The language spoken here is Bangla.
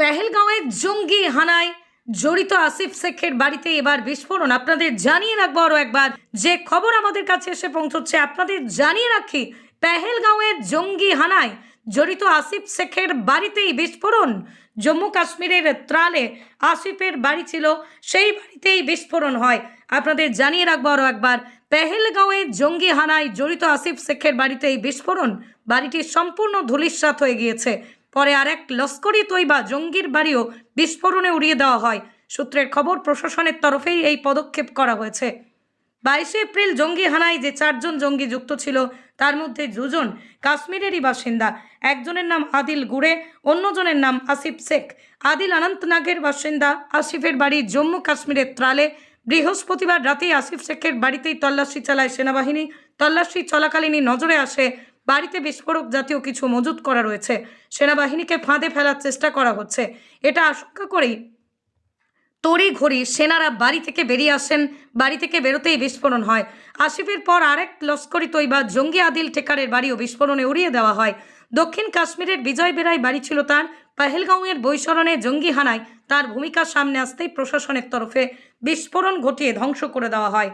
পেহেলগাঁওয়ের জঙ্গি হানায় জড়িত আসিফ শেখের বাড়িতে এবার বিস্ফোরণ। আপনাদের জানিয়ে রাখব আরও একবার, যে খবর আমাদের কাছে এসে পৌঁছচ্ছে, আপনাদের জানিয়ে রাখি পেহেলগাঁওয়ের জঙ্গি হানায় জড়িত আসিফ শেখের বাড়িতেই বিস্ফোরণ। জম্মু কাশ্মীরের ত্রালে আসিফের বাড়ি ছিল, সেই বাড়িতেই বিস্ফোরণ হয়। আপনাদের জানিয়ে রাখব আরও একবার, পেহেলগাঁওয়ে জঙ্গি হানায় জড়িত আসিফ শেখের বাড়িতেই বিস্ফোরণ। বাড়িটি সম্পূর্ণ ধূলিসাৎ হয়ে গিয়েছে। পরে আরেক লস্করি তৈবা জঙ্গির বাড়িও বিস্ফোরণে উড়িয়ে দেওয়া হয়। সূত্রের খবর, প্রশাসনের তরফেই এই পদক্ষেপ করা হয়েছে। বাইশে এপ্রিল জঙ্গি হানায় যে চারজন জঙ্গি যুক্ত ছিল, তার মধ্যে দুজন কাশ্মীরেরই বাসিন্দা। একজনের নাম আদিল গুড়ে, অন্যজনের নাম আসিফ শেখ। আদিল অনন্তনাগের বাসিন্দা আসিফের বাড়ি জম্মু কাশ্মীরের ত্রালে। বৃহস্পতিবার রাতেই আসিফ শেখের বাড়িতেই তল্লাশি চালায় সেনাবাহিনী। তল্লাশি চলাকালীনই নজরে আসে বাড়িতে বিস্ফোরক জাতীয় কিছু মজুত করা রয়েছে। সেনাবাহিনীকে ফাঁদে ফেলার চেষ্টা করা হচ্ছে। এটা আশঙ্কা করেই তড়ি ঘড়ি সেনারা বাড়ি থেকে বেরিয়ে আসেন। বাড়ি থেকে বেরোতেই বিস্ফোরণ হয়। আসিফের পর আরেক লস্করি তৈবা জঙ্গি আদিল ঠেকারের বাড়িও বিস্ফোরণে উড়িয়ে দেওয়া হয়। দক্ষিণ কাশ্মীরের বিজয় বেড়ায় বাড়ি ছিল তার। পাহেলগাঁওয়ের বৈশরণে জঙ্গি হানায় তার ভূমিকা সামনে আসতেই প্রশাসনের তরফে বিস্ফোরণ ঘটিয়ে ধ্বংস করে দেওয়া হয়।